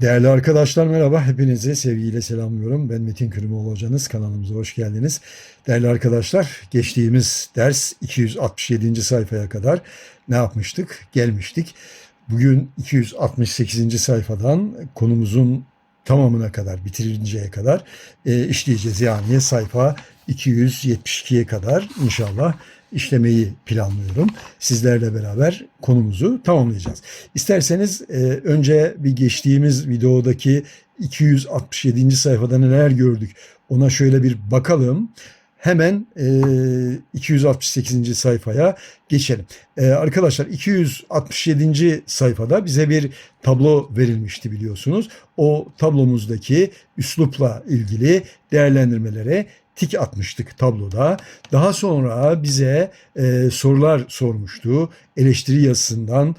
Değerli arkadaşlar merhaba. Hepinizi sevgiyle selamlıyorum. Ben Metin Kırımoğlu hocanız. Kanalımıza hoş geldiniz. Değerli arkadaşlar geçtiğimiz ders 267. sayfaya kadar ne yapmıştık? Gelmiştik. Bugün 268. sayfadan konumuzun tamamına kadar, bitirinceye kadar e, işleyeceğiz. Yani sayfa 272'ye kadar inşallah işlemeyi planlıyorum. Sizlerle beraber konumuzu tamamlayacağız. İsterseniz e, önce bir geçtiğimiz videodaki 267. sayfada neler gördük ona şöyle bir bakalım. Hemen e, 268. sayfaya geçelim. E, arkadaşlar 267. sayfada bize bir tablo verilmişti biliyorsunuz. O tablomuzdaki üslupla ilgili değerlendirmelere tik atmıştık tabloda. Daha sonra bize e, sorular sormuştu. Eleştiri yazısından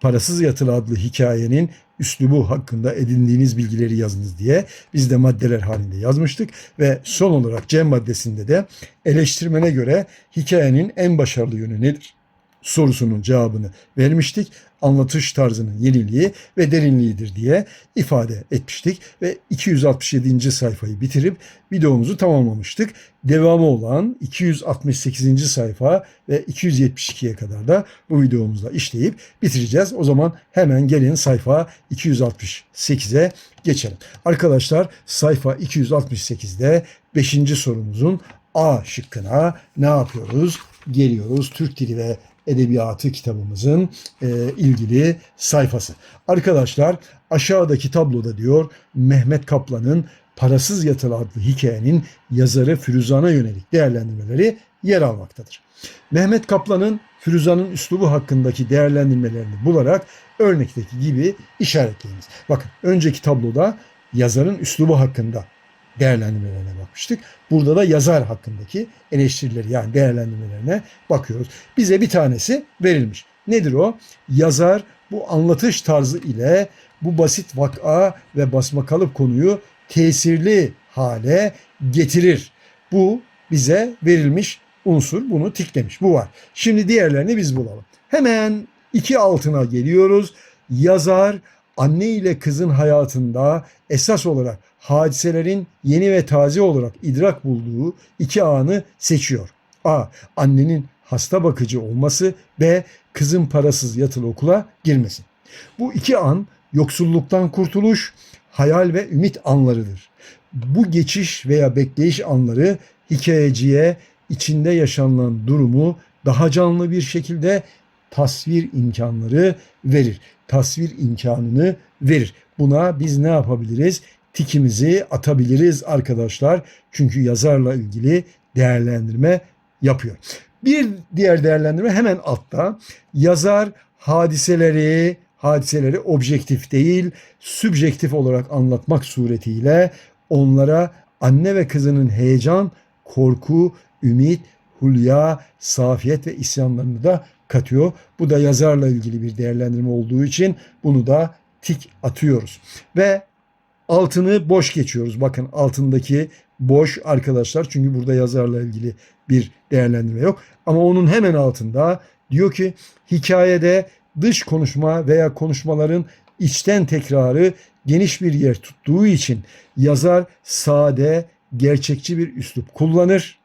Parasız Yatılı adlı hikayenin üslubu hakkında edindiğiniz bilgileri yazınız diye biz de maddeler halinde yazmıştık ve son olarak C maddesinde de eleştirmene göre hikayenin en başarılı yönü nedir? Sorusunun cevabını vermiştik. Anlatış tarzının yeniliği ve derinliğidir diye ifade etmiştik ve 267. sayfayı bitirip videomuzu tamamlamıştık. Devamı olan 268. sayfa ve 272'ye kadar da bu videomuzda işleyip bitireceğiz. O zaman hemen gelin sayfa 268'e geçelim. Arkadaşlar sayfa 268'de 5. sorumuzun A şıkkına ne yapıyoruz? Geliyoruz Türk Dili ve Edebiyatı kitabımızın e, ilgili sayfası. Arkadaşlar aşağıdaki tabloda diyor Mehmet Kaplan'ın Parasız Yatılı adlı hikayenin yazarı Firuzan'a yönelik değerlendirmeleri yer almaktadır. Mehmet Kaplan'ın Firuzan'ın üslubu hakkındaki değerlendirmelerini bularak örnekteki gibi işaretleyiniz. Bakın önceki tabloda yazarın üslubu hakkında değerlendirmelerine bakmıştık. Burada da yazar hakkındaki eleştirileri yani değerlendirmelerine bakıyoruz. Bize bir tanesi verilmiş. Nedir o? Yazar bu anlatış tarzı ile bu basit vaka ve basmakalıp konuyu tesirli hale getirir. Bu bize verilmiş unsur bunu tiklemiş. Bu var. Şimdi diğerlerini biz bulalım. Hemen iki altına geliyoruz. Yazar anne ile kızın hayatında esas olarak hadiselerin yeni ve taze olarak idrak bulduğu iki anı seçiyor. A. Annenin hasta bakıcı olması. B. Kızın parasız yatılı okula girmesi. Bu iki an yoksulluktan kurtuluş, hayal ve ümit anlarıdır. Bu geçiş veya bekleyiş anları hikayeciye içinde yaşanılan durumu daha canlı bir şekilde tasvir imkanları verir. Tasvir imkanını verir. Buna biz ne yapabiliriz? Tikimizi atabiliriz arkadaşlar. Çünkü yazarla ilgili değerlendirme yapıyor. Bir diğer değerlendirme hemen altta. Yazar hadiseleri hadiseleri objektif değil, sübjektif olarak anlatmak suretiyle onlara anne ve kızının heyecan, korku, ümit, hulya, safiyet ve isyanlarını da katıyor. Bu da yazarla ilgili bir değerlendirme olduğu için bunu da tik atıyoruz. Ve altını boş geçiyoruz. Bakın altındaki boş arkadaşlar çünkü burada yazarla ilgili bir değerlendirme yok. Ama onun hemen altında diyor ki hikayede dış konuşma veya konuşmaların içten tekrarı geniş bir yer tuttuğu için yazar sade, gerçekçi bir üslup kullanır.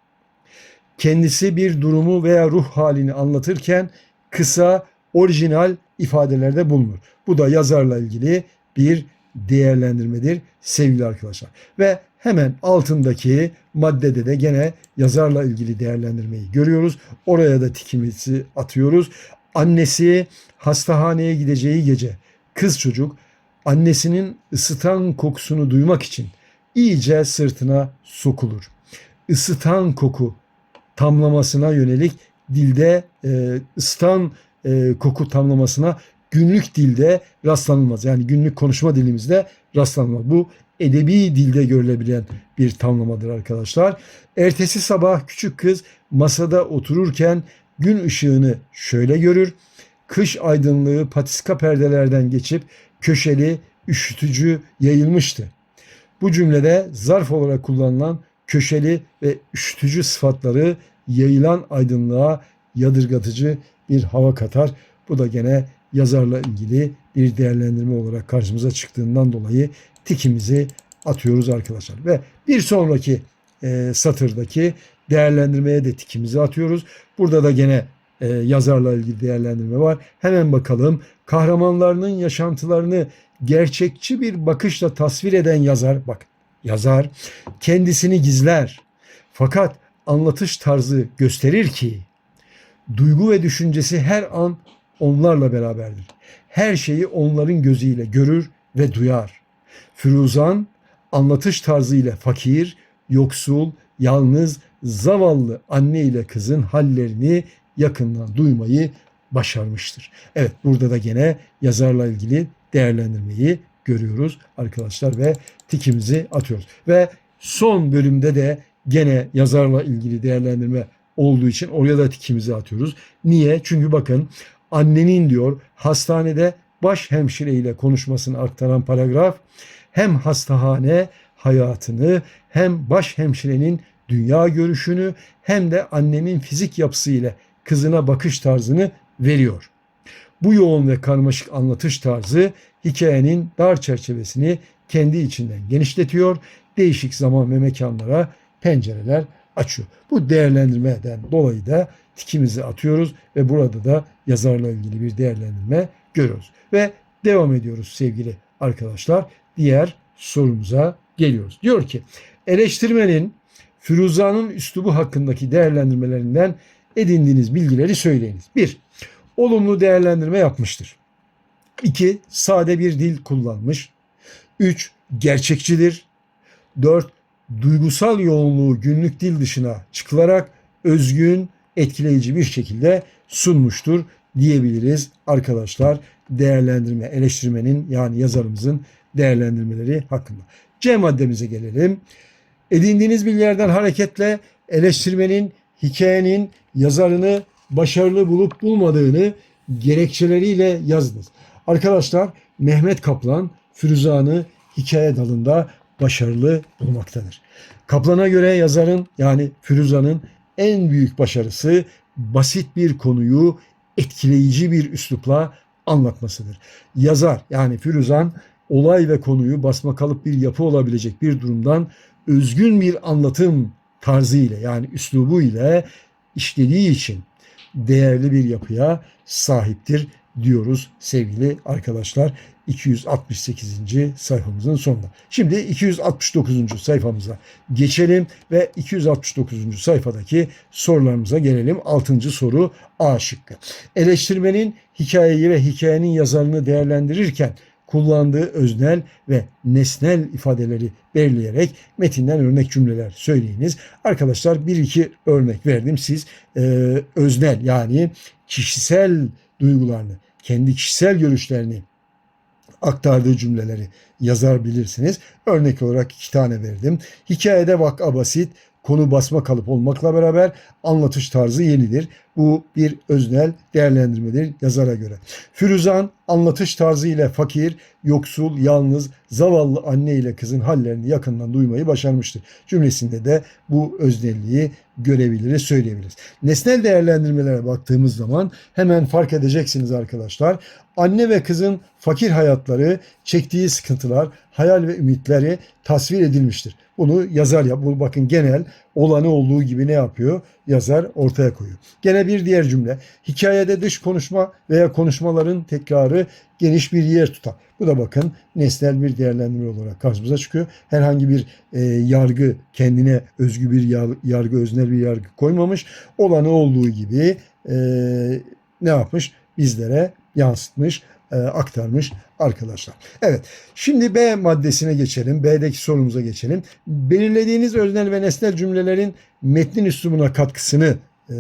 Kendisi bir durumu veya ruh halini anlatırken kısa, orijinal ifadelerde bulunur. Bu da yazarla ilgili bir değerlendirmedir sevgili arkadaşlar. Ve hemen altındaki maddede de gene yazarla ilgili değerlendirmeyi görüyoruz. Oraya da tikimizi atıyoruz. Annesi hastahaneye gideceği gece kız çocuk annesinin ısıtan kokusunu duymak için iyice sırtına sokulur. Isıtan koku tamlamasına yönelik dilde e, ısıtan e, koku tamlamasına günlük dilde rastlanılmaz. Yani günlük konuşma dilimizde rastlanılmaz. Bu edebi dilde görülebilen bir tamlamadır arkadaşlar. Ertesi sabah küçük kız masada otururken gün ışığını şöyle görür. Kış aydınlığı patiska perdelerden geçip köşeli, üşütücü yayılmıştı. Bu cümlede zarf olarak kullanılan köşeli ve üşütücü sıfatları yayılan aydınlığa yadırgatıcı bir hava katar. Bu da gene yazarla ilgili bir değerlendirme olarak karşımıza çıktığından dolayı tikimizi atıyoruz arkadaşlar. Ve bir sonraki e, satırdaki değerlendirmeye de tikimizi atıyoruz. Burada da gene e, yazarla ilgili değerlendirme var. Hemen bakalım. Kahramanlarının yaşantılarını gerçekçi bir bakışla tasvir eden yazar, bak yazar kendisini gizler. Fakat anlatış tarzı gösterir ki duygu ve düşüncesi her an onlarla beraberdir. Her şeyi onların gözüyle görür ve duyar. Firuzan anlatış tarzıyla fakir, yoksul, yalnız, zavallı anne ile kızın hallerini yakından duymayı başarmıştır. Evet burada da gene yazarla ilgili değerlendirmeyi görüyoruz arkadaşlar ve tikimizi atıyoruz. Ve son bölümde de gene yazarla ilgili değerlendirme olduğu için oraya da tikimizi atıyoruz. Niye? Çünkü bakın annenin diyor hastanede baş hemşire ile konuşmasını aktaran paragraf hem hastahane hayatını hem baş hemşirenin dünya görüşünü hem de annenin fizik yapısı ile kızına bakış tarzını veriyor. Bu yoğun ve karmaşık anlatış tarzı hikayenin dar çerçevesini kendi içinden genişletiyor, değişik zaman ve mekanlara pencereler açıyor. Bu değerlendirmeden dolayı da tikimizi atıyoruz ve burada da yazarla ilgili bir değerlendirme görüyoruz. Ve devam ediyoruz sevgili arkadaşlar. Diğer sorumuza geliyoruz. Diyor ki eleştirmenin Firuza'nın üslubu hakkındaki değerlendirmelerinden edindiğiniz bilgileri söyleyiniz. 1. Olumlu değerlendirme yapmıştır. 2. Sade bir dil kullanmış. 3. Gerçekçidir. 4. Duygusal yoğunluğu günlük dil dışına çıkılarak özgün, etkileyici bir şekilde sunmuştur diyebiliriz arkadaşlar. Değerlendirme, eleştirmenin yani yazarımızın değerlendirmeleri hakkında. C maddemize gelelim. Edindiğiniz bilgilerden hareketle eleştirmenin, hikayenin yazarını başarılı bulup bulmadığını gerekçeleriyle yazınız. Arkadaşlar Mehmet Kaplan Firuzan'ı hikaye dalında başarılı bulmaktadır. Kaplan'a göre yazarın yani Firuzan'ın en büyük başarısı basit bir konuyu etkileyici bir üslupla anlatmasıdır. Yazar yani Firuzan olay ve konuyu basma kalıp bir yapı olabilecek bir durumdan özgün bir anlatım tarzı ile yani üslubu ile işlediği için değerli bir yapıya sahiptir diyoruz sevgili arkadaşlar 268. sayfamızın sonunda. Şimdi 269. sayfamıza geçelim ve 269. sayfadaki sorularımıza gelelim. 6. soru A şıkkı. Eleştirmenin hikayeyi ve hikayenin yazarını değerlendirirken kullandığı öznel ve nesnel ifadeleri belirleyerek metinden örnek cümleler söyleyiniz. Arkadaşlar bir iki örnek verdim. Siz e, öznel yani kişisel duygularını, kendi kişisel görüşlerini aktardığı cümleleri yazar bilirsiniz. Örnek olarak iki tane verdim. Hikayede vaka basit, konu basma kalıp olmakla beraber anlatış tarzı yenidir. Bu bir öznel değerlendirmedir yazara göre. Firuzan anlatış tarzı ile fakir, yoksul, yalnız, zavallı anne ile kızın hallerini yakından duymayı başarmıştır. Cümlesinde de bu öznelliği görebiliriz, söyleyebiliriz. Nesnel değerlendirmelere baktığımız zaman hemen fark edeceksiniz arkadaşlar. Anne ve kızın fakir hayatları, çektiği sıkıntılar, hayal ve ümitleri tasvir edilmiştir. Bunu yazar ya, bu bakın genel olanı olduğu gibi ne yapıyor? Yazar ortaya koyuyor. Gene bir diğer cümle. Hikayede dış konuşma veya konuşmaların tekrarı geniş bir yer tutar. Bu da bakın nesnel bir değerlendirme olarak karşımıza çıkıyor. Herhangi bir e, yargı kendine özgü bir yargı, öznel bir yargı koymamış. Olanı olduğu gibi e, ne yapmış? Bizlere yansıtmış, e, aktarmış arkadaşlar. Evet şimdi B maddesine geçelim. B'deki sorumuza geçelim. Belirlediğiniz öznel ve nesnel cümlelerin metnin üslubuna katkısını e,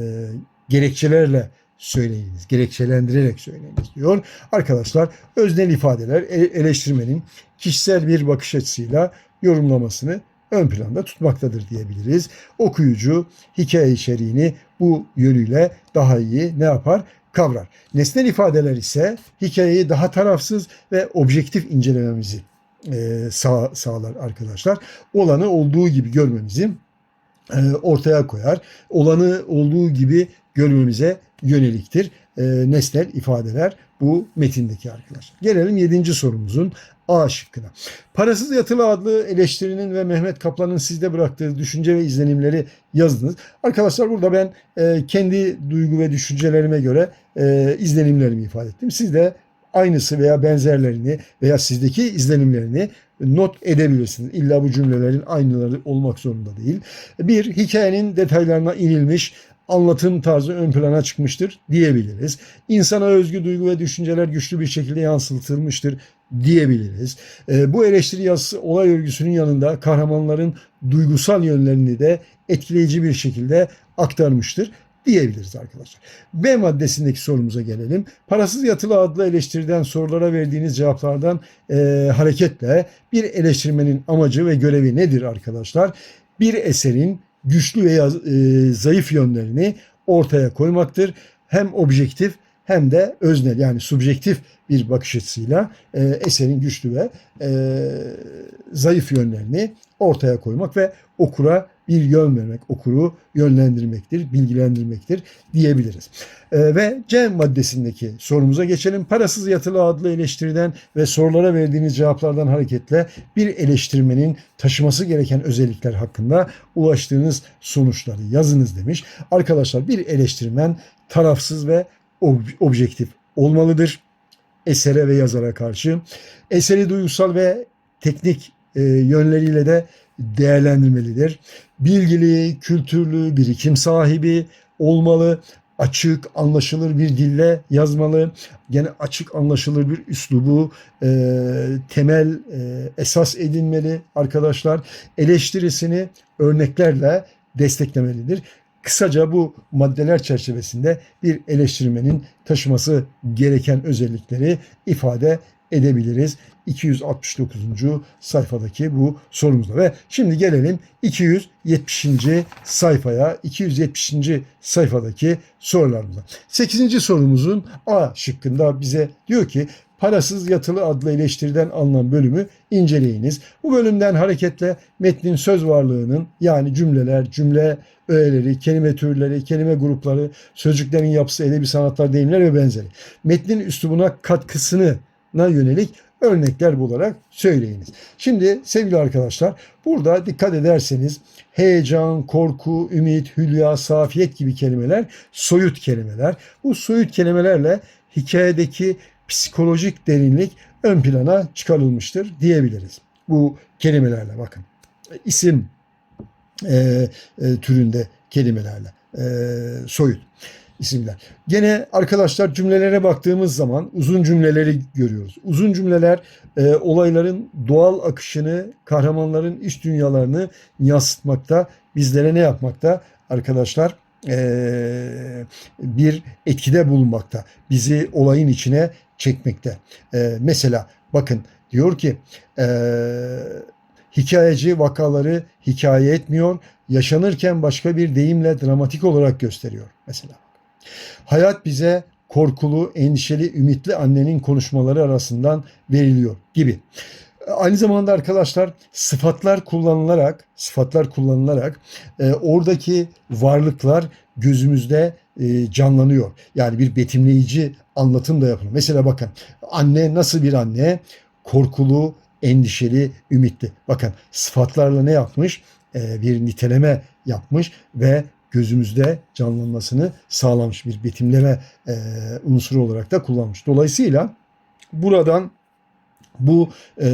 gerekçelerle söyleyiniz. Gerekçelendirerek söyleyiniz diyor. Arkadaşlar öznel ifadeler e, eleştirmenin kişisel bir bakış açısıyla yorumlamasını ön planda tutmaktadır diyebiliriz. Okuyucu hikaye içeriğini bu yönüyle daha iyi ne yapar? Kavrar. Nesnel ifadeler ise hikayeyi daha tarafsız ve objektif incelememizi e, sağ, sağlar arkadaşlar. Olanı olduğu gibi görmemizi e, ortaya koyar. Olanı olduğu gibi görmemize yöneliktir. E, nesnel ifadeler bu metindeki arkadaşlar. Gelelim 7. sorumuzun A şıkkına. Parasız Yatılı adlı eleştirinin ve Mehmet Kaplan'ın sizde bıraktığı düşünce ve izlenimleri yazdınız. Arkadaşlar burada ben e, kendi duygu ve düşüncelerime göre e, izlenimlerimi ifade ettim. Siz de aynısı veya benzerlerini veya sizdeki izlenimlerini not edebilirsiniz. İlla bu cümlelerin aynıları olmak zorunda değil. Bir, hikayenin detaylarına inilmiş, anlatım tarzı ön plana çıkmıştır diyebiliriz. İnsana özgü duygu ve düşünceler güçlü bir şekilde yansıtılmıştır diyebiliriz. E, bu eleştiri yazısı olay örgüsünün yanında kahramanların duygusal yönlerini de etkileyici bir şekilde aktarmıştır diyebiliriz arkadaşlar. B maddesindeki sorumuza gelelim. Parasız yatılı adlı eleştiriden sorulara verdiğiniz cevaplardan e, hareketle bir eleştirmenin amacı ve görevi nedir arkadaşlar? Bir eserin güçlü veya e, zayıf yönlerini ortaya koymaktır. Hem objektif hem de öznel yani subjektif bir bakış açısıyla e, eserin güçlü ve e, zayıf yönlerini ortaya koymak ve okura bir yön vermek, okuru yönlendirmektir, bilgilendirmektir diyebiliriz. E, ve C maddesindeki sorumuza geçelim. Parasız yatılı adlı eleştiriden ve sorulara verdiğiniz cevaplardan hareketle bir eleştirmenin taşıması gereken özellikler hakkında ulaştığınız sonuçları yazınız demiş. Arkadaşlar bir eleştirmen tarafsız ve ob- objektif olmalıdır esere ve yazara karşı. Eseri duygusal ve teknik e, yönleriyle de değerlendirmelidir. Bilgili, kültürlü, birikim sahibi olmalı. Açık, anlaşılır bir dille yazmalı. Gene açık, anlaşılır bir üslubu e, temel e, esas edinmeli arkadaşlar. Eleştirisini örneklerle desteklemelidir. Kısaca bu maddeler çerçevesinde bir eleştirmenin taşıması gereken özellikleri ifade edebiliriz. 269. sayfadaki bu sorumuzda ve şimdi gelelim 270. sayfaya 270. sayfadaki sorularımıza. 8. sorumuzun A şıkkında bize diyor ki Parasız Yatılı adlı eleştiriden alınan bölümü inceleyiniz. Bu bölümden hareketle metnin söz varlığının yani cümleler, cümle öğeleri, kelime türleri, kelime grupları, sözcüklerin yapısı, edebi sanatlar, deyimler ve benzeri. Metnin üslubuna katkısına yönelik örnekler bularak söyleyiniz. Şimdi sevgili arkadaşlar burada dikkat ederseniz heyecan, korku, ümit, hülya, safiyet gibi kelimeler soyut kelimeler. Bu soyut kelimelerle hikayedeki psikolojik derinlik ön plana çıkarılmıştır diyebiliriz. Bu kelimelerle bakın. isim e, e, türünde kelimelerle e, soyut isimler. Gene arkadaşlar cümlelere baktığımız zaman uzun cümleleri görüyoruz. Uzun cümleler e, olayların doğal akışını, kahramanların iç dünyalarını yansıtmakta, bizlere ne yapmakta arkadaşlar? E, bir etkide bulunmakta. Bizi olayın içine çekmekte. E, mesela bakın diyor ki e, hikayeci vakaları hikaye etmiyor, yaşanırken başka bir deyimle dramatik olarak gösteriyor mesela. Hayat bize korkulu, endişeli, ümitli annenin konuşmaları arasından veriliyor gibi. Aynı zamanda arkadaşlar sıfatlar kullanılarak, sıfatlar kullanılarak e, oradaki varlıklar gözümüzde e, canlanıyor. Yani bir betimleyici anlatım da yapılıyor. Mesela bakın anne nasıl bir anne? Korkulu, endişeli, ümitli. Bakın sıfatlarla ne yapmış? E, bir niteleme yapmış ve gözümüzde canlanmasını sağlamış bir betimleme e, unsuru olarak da kullanmış. Dolayısıyla buradan bu e,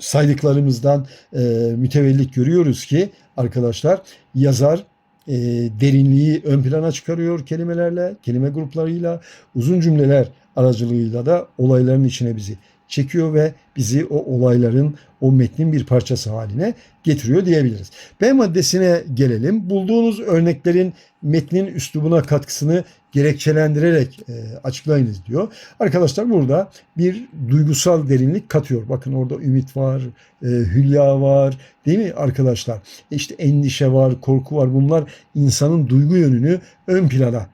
saydıklarımızdan e, mütevellit görüyoruz ki arkadaşlar yazar e, derinliği ön plana çıkarıyor kelimelerle, kelime gruplarıyla, uzun cümleler aracılığıyla da olayların içine bizi çekiyor ve bizi o olayların, o metnin bir parçası haline getiriyor diyebiliriz. B maddesine gelelim. Bulduğunuz örneklerin metnin üslubuna katkısını gerekçelendirerek e, açıklayınız diyor. Arkadaşlar burada bir duygusal derinlik katıyor. Bakın orada ümit var, e, hülya var değil mi arkadaşlar? E işte endişe var, korku var. Bunlar insanın duygu yönünü ön plana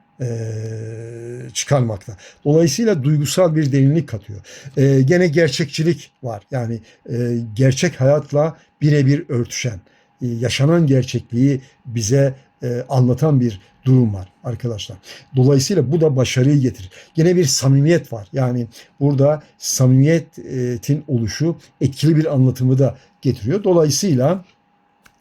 çıkarmakta. Dolayısıyla duygusal bir derinlik katıyor. E, gene gerçekçilik var. Yani e, gerçek hayatla birebir örtüşen, e, yaşanan gerçekliği bize e, anlatan bir durum var arkadaşlar. Dolayısıyla bu da başarıyı getirir. Gene bir samimiyet var. Yani burada samimiyetin oluşu etkili bir anlatımı da getiriyor. Dolayısıyla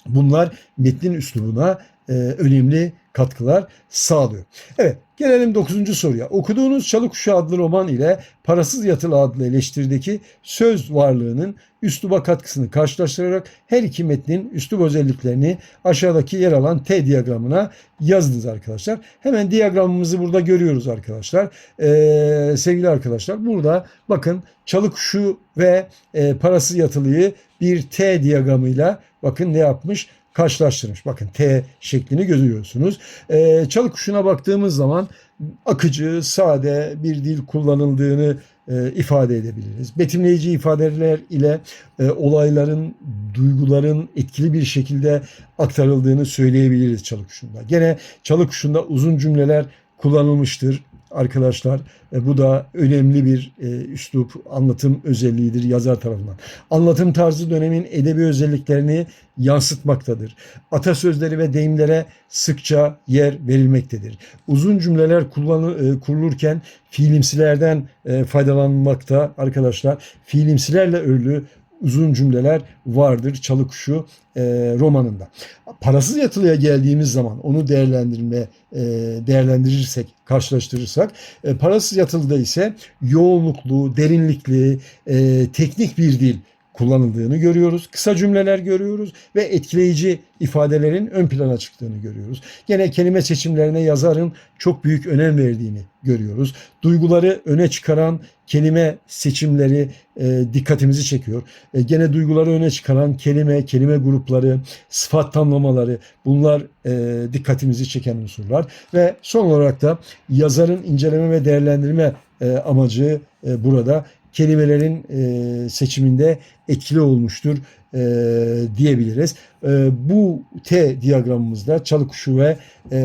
bunlar metnin üslubuna e, önemli katkılar sağlıyor. Evet gelelim 9. soruya. Okuduğunuz Çalı adlı roman ile Parasız Yatılı adlı eleştirideki söz varlığının üsluba katkısını karşılaştırarak her iki metnin üslub özelliklerini aşağıdaki yer alan T diyagramına yazdınız arkadaşlar. Hemen diyagramımızı burada görüyoruz arkadaşlar. Ee, sevgili arkadaşlar burada bakın Çalı Kuşu ve e, Parasız Yatılıyı bir T diyagramıyla bakın ne yapmış? Karşılaştırmış. Bakın T şeklini görüyorsunuz. Ee, çalı kuşuna baktığımız zaman akıcı, sade bir dil kullanıldığını e, ifade edebiliriz. Betimleyici ifadeler ile e, olayların, duyguların etkili bir şekilde aktarıldığını söyleyebiliriz çalı kuşunda. Gene çalı kuşunda uzun cümleler kullanılmıştır arkadaşlar. E, bu da önemli bir e, üslup, anlatım özelliğidir yazar tarafından. Anlatım tarzı dönemin edebi özelliklerini yansıtmaktadır. Atasözleri ve deyimlere sıkça yer verilmektedir. Uzun cümleler kullanı, e, kurulurken fiilimsilerden e, faydalanmakta arkadaşlar. Fiilimsilerle örülü uzun cümleler vardır Çalı Kuşu e, romanında. Parasız yatılıya geldiğimiz zaman onu değerlendirme e, değerlendirirsek, karşılaştırırsak e, parasız yatılıda ise yoğunluklu, derinlikli, e, teknik bir dil kullanıldığını görüyoruz. Kısa cümleler görüyoruz ve etkileyici ifadelerin ön plana çıktığını görüyoruz. Gene kelime seçimlerine yazarın çok büyük önem verdiğini görüyoruz. Duyguları öne çıkaran kelime seçimleri e, dikkatimizi çekiyor. E, gene duyguları öne çıkaran kelime, kelime grupları, sıfat tamlamaları bunlar e, dikkatimizi çeken unsurlar. Ve son olarak da yazarın inceleme ve değerlendirme e, amacı e, burada kelimelerin e, seçiminde etkili olmuştur e, diyebiliriz. E, bu T diyagramımızda çalı kuşu ve e,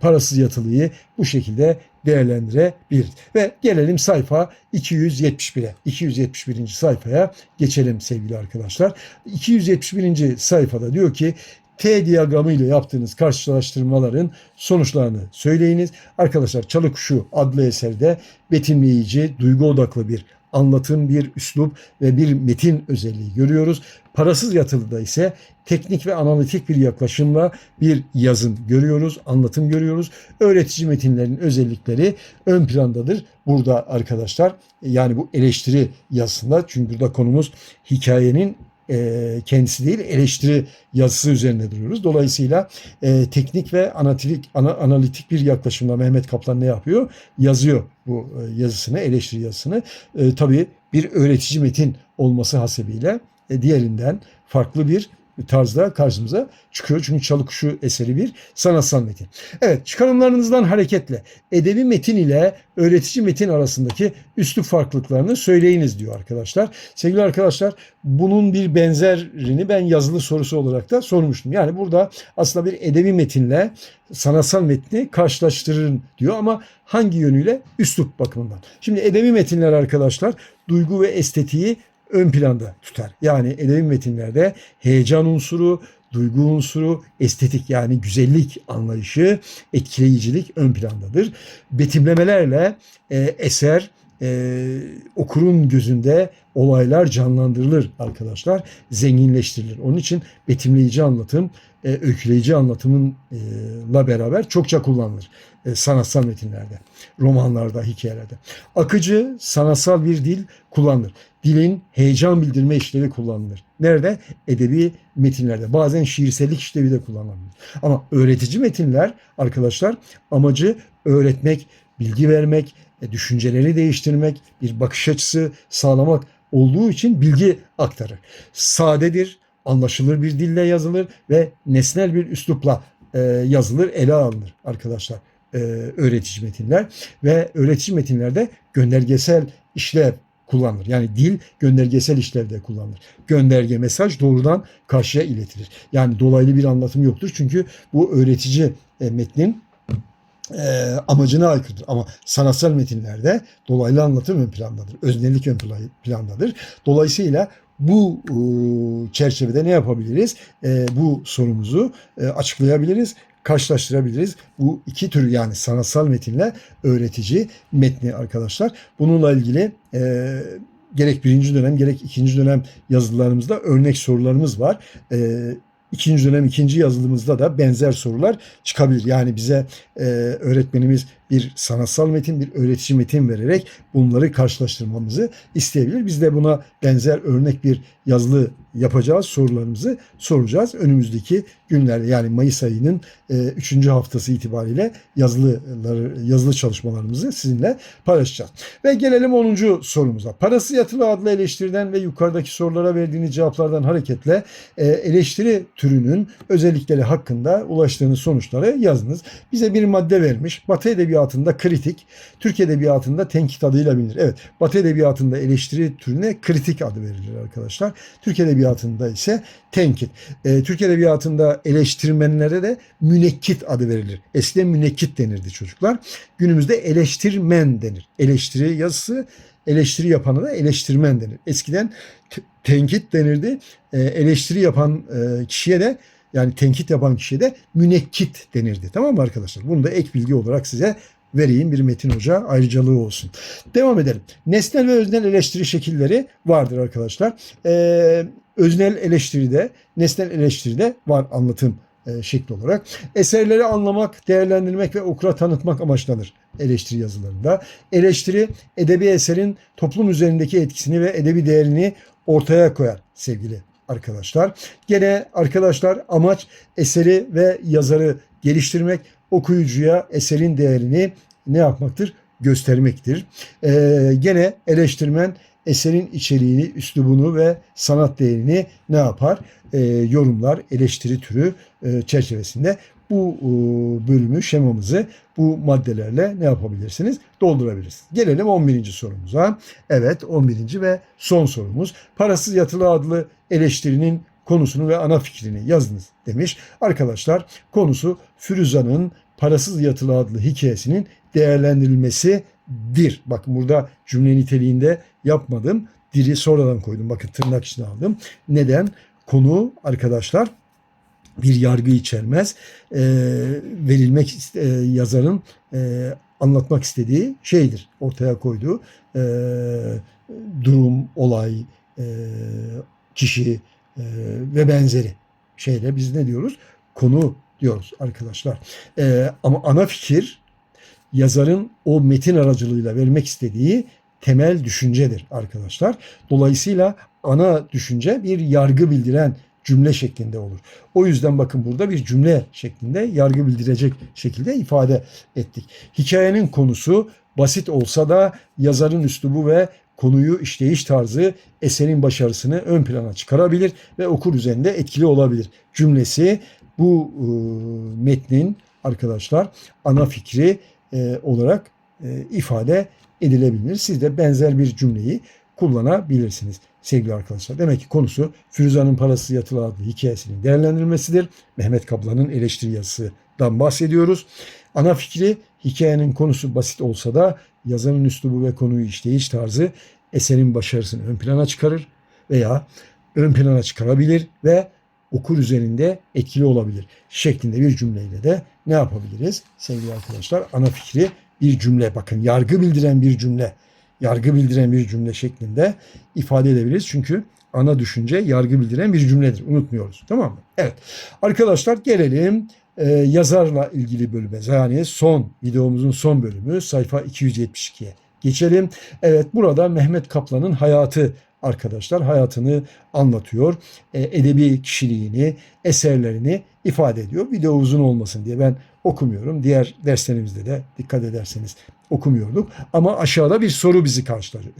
parasız yatılıyı bu şekilde değerlendirebiliriz. Ve gelelim sayfa 271'e. 271. sayfaya geçelim sevgili arkadaşlar. 271. sayfada diyor ki T diyagramı ile yaptığınız karşılaştırmaların sonuçlarını söyleyiniz. Arkadaşlar Çalı Kuşu adlı eserde betimleyici, duygu odaklı bir anlatım, bir üslup ve bir metin özelliği görüyoruz. Parasız yatılıda ise teknik ve analitik bir yaklaşımla bir yazım görüyoruz, anlatım görüyoruz. Öğretici metinlerin özellikleri ön plandadır. Burada arkadaşlar yani bu eleştiri yazısında çünkü burada konumuz hikayenin e, kendisi değil eleştiri yazısı üzerine duruyoruz. Dolayısıyla e, teknik ve analitik, ana, analitik bir yaklaşımla Mehmet Kaplan ne yapıyor? Yazıyor bu e, yazısını, eleştiri yazısını. E, tabii bir öğretici metin olması hasebiyle e, diğerinden farklı bir tarzda karşımıza çıkıyor. Çünkü Çalıkuşu eseri bir sanatsal metin. Evet çıkarımlarınızdan hareketle edebi metin ile öğretici metin arasındaki üslup farklılıklarını söyleyiniz diyor arkadaşlar. Sevgili arkadaşlar bunun bir benzerini ben yazılı sorusu olarak da sormuştum. Yani burada aslında bir edebi metinle sanatsal metni karşılaştırın diyor ama hangi yönüyle? Üslup bakımından. Şimdi edebi metinler arkadaşlar duygu ve estetiği ön planda tutar. Yani edebi metinlerde heyecan unsuru, duygu unsuru, estetik yani güzellik anlayışı, etkileyicilik ön plandadır. Betimlemelerle e, eser e, okurun gözünde olaylar canlandırılır arkadaşlar, zenginleştirilir. Onun için betimleyici anlatım, e, öyküleyici anlatımınla beraber çokça kullanılır e, sanatsal metinlerde, romanlarda, hikayelerde. Akıcı, sanatsal bir dil kullanılır. Dilin heyecan bildirme işlevi kullanılır. Nerede? Edebi metinlerde. Bazen şiirsellik işlevi de kullanılabilir. Ama öğretici metinler arkadaşlar amacı öğretmek, bilgi vermek, e, düşünceleri değiştirmek, bir bakış açısı sağlamak olduğu için bilgi aktarır. Sadedir, anlaşılır bir dille yazılır ve nesnel bir üslupla e, yazılır, ele alınır arkadaşlar e, öğretici metinler ve öğretici metinlerde göndergesel işlev kullanılır. Yani dil göndergesel işlevde kullanılır. Gönderge mesaj doğrudan karşıya iletilir. Yani dolaylı bir anlatım yoktur. Çünkü bu öğretici e, metnin e, amacına aykırıdır. Ama sanatsal metinlerde dolaylı anlatım ön plandadır. Öznellik ön plandadır. Dolayısıyla bu e, çerçevede ne yapabiliriz? E, bu sorumuzu e, açıklayabiliriz karşılaştırabiliriz. Bu iki tür yani sanatsal metinle öğretici metni arkadaşlar. Bununla ilgili e, gerek birinci dönem gerek ikinci dönem yazılarımızda örnek sorularımız var. E, ikinci dönem ikinci yazılımızda da benzer sorular çıkabilir. Yani bize e, öğretmenimiz bir sanatsal metin, bir öğretici metin vererek bunları karşılaştırmamızı isteyebilir. Biz de buna benzer örnek bir yazılı yapacağız, sorularımızı soracağız. Önümüzdeki günlerde yani Mayıs ayının 3. E, haftası itibariyle yazılı yazılı çalışmalarımızı sizinle paylaşacağız. Ve gelelim 10. sorumuza. Parası yatılı adlı eleştiriden ve yukarıdaki sorulara verdiğiniz cevaplardan hareketle e, eleştiri türünün özellikleri hakkında ulaştığınız sonuçları yazınız. Bize bir madde vermiş. Batı edebiyatında kritik, Türk edebiyatında tenkit adıyla bilinir. Evet, Batı edebiyatında eleştiri türüne kritik adı verilir arkadaşlar. Türk edebiyatında ise tenkit. E, Türk edebiyatında eleştirmenlere de münekkit adı verilir. Eskiden münekkit denirdi çocuklar. Günümüzde eleştirmen denir. Eleştiri yazısı eleştiri yapana da eleştirmen denir. Eskiden tenkit denirdi. E, eleştiri yapan e, kişiye de yani tenkit yapan kişiye de münekkit denirdi. Tamam mı arkadaşlar? Bunu da ek bilgi olarak size vereyim bir Metin Hoca ayrıcalığı olsun. Devam edelim. Nesnel ve öznel eleştiri şekilleri vardır arkadaşlar. Ee, öznel eleştiride, nesnel eleştiride var anlatım e, şekli olarak. Eserleri anlamak, değerlendirmek ve okura tanıtmak amaçlanır eleştiri yazılarında. Eleştiri edebi eserin toplum üzerindeki etkisini ve edebi değerini ortaya koyar sevgili arkadaşlar. Gene arkadaşlar amaç eseri ve yazarı geliştirmek, okuyucuya eserin değerini ne yapmaktır? Göstermektir. Ee, gene eleştirmen eserin içeriğini, üslubunu ve sanat değerini ne yapar? Ee, yorumlar, eleştiri türü e, çerçevesinde bu e, bölümü, şemamızı bu maddelerle ne yapabilirsiniz? Doldurabilirsiniz. Gelelim 11. sorumuza. Evet 11. ve son sorumuz. Parasız yatılı adlı eleştirinin konusunu ve ana fikrini yazınız demiş. Arkadaşlar konusu Firuza'nın Parasız Yatılı adlı hikayesinin değerlendirilmesidir. Bakın burada cümle niteliğinde yapmadım. Dili sonradan koydum. Bakın tırnak içine aldım. Neden? Konu arkadaşlar bir yargı içermez. E, verilmek e, yazarın e, anlatmak istediği şeydir. Ortaya koyduğu e, durum, olay, e, kişi e, ve benzeri şeyle biz ne diyoruz? Konu diyoruz arkadaşlar. E, ama ana fikir yazarın o metin aracılığıyla vermek istediği temel düşüncedir arkadaşlar. Dolayısıyla ana düşünce bir yargı bildiren cümle şeklinde olur. O yüzden bakın burada bir cümle şeklinde yargı bildirecek şekilde ifade ettik. Hikayenin konusu basit olsa da yazarın üslubu ve konuyu işleyiş tarzı eserin başarısını ön plana çıkarabilir ve okur üzerinde etkili olabilir. Cümlesi bu e, metnin arkadaşlar ana fikri e, olarak e, ifade edilebilir. Siz de benzer bir cümleyi kullanabilirsiniz sevgili arkadaşlar. Demek ki konusu Firuza'nın parası yatılı adlı hikayesinin değerlendirilmesidir. Mehmet Kaplan'ın eleştiri yazısından bahsediyoruz. Ana fikri hikayenin konusu basit olsa da yazarın üslubu ve konuyu işleyiş tarzı eserin başarısını ön plana çıkarır veya ön plana çıkarabilir ve okur üzerinde etkili olabilir şeklinde bir cümleyle de ne yapabiliriz sevgili arkadaşlar? Ana fikri bir cümle bakın yargı bildiren bir cümle yargı bildiren bir cümle şeklinde ifade edebiliriz. Çünkü ana düşünce yargı bildiren bir cümledir. Unutmuyoruz. Tamam mı? Evet. Arkadaşlar gelelim e, yazarla ilgili bölüme. Yani son videomuzun son bölümü sayfa 272'ye geçelim. Evet burada Mehmet Kaplan'ın hayatı arkadaşlar hayatını anlatıyor. E, edebi kişiliğini, eserlerini ifade ediyor. Video uzun olmasın diye ben okumuyorum. Diğer derslerimizde de dikkat ederseniz okumuyorduk. Ama aşağıda bir soru bizi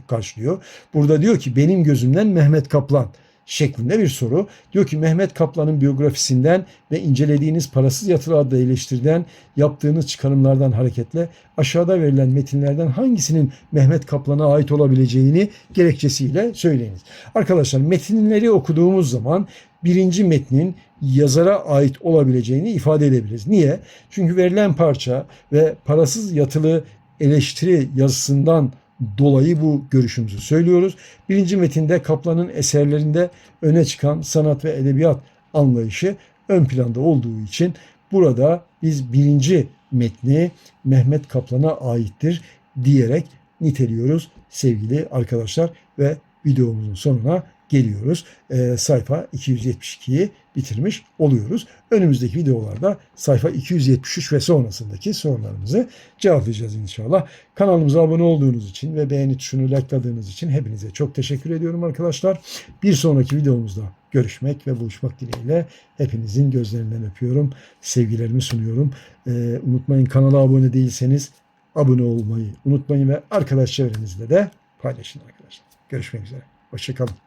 karşılıyor. Burada diyor ki benim gözümden Mehmet Kaplan şeklinde bir soru. Diyor ki Mehmet Kaplan'ın biyografisinden ve incelediğiniz parasız yatılı adlı eleştiriden yaptığınız çıkarımlardan hareketle aşağıda verilen metinlerden hangisinin Mehmet Kaplan'a ait olabileceğini gerekçesiyle söyleyiniz. Arkadaşlar metinleri okuduğumuz zaman birinci metnin yazara ait olabileceğini ifade edebiliriz. Niye? Çünkü verilen parça ve parasız yatılı eleştiri yazısından dolayı bu görüşümüzü söylüyoruz. Birinci metinde Kaplan'ın eserlerinde öne çıkan sanat ve edebiyat anlayışı ön planda olduğu için burada biz birinci metni Mehmet Kaplan'a aittir diyerek niteliyoruz sevgili arkadaşlar ve videomuzun sonuna geliyoruz. Ee, sayfa 272'yi bitirmiş oluyoruz. Önümüzdeki videolarda sayfa 273 ve sonrasındaki sorularımızı cevaplayacağız inşallah. Kanalımıza abone olduğunuz için ve beğeni tuşunu likeladığınız için hepinize çok teşekkür ediyorum arkadaşlar. Bir sonraki videomuzda görüşmek ve buluşmak dileğiyle hepinizin gözlerinden öpüyorum. Sevgilerimi sunuyorum. Ee, unutmayın kanala abone değilseniz abone olmayı unutmayın ve arkadaş çevrenizle de paylaşın arkadaşlar. Görüşmek üzere. Hoşçakalın.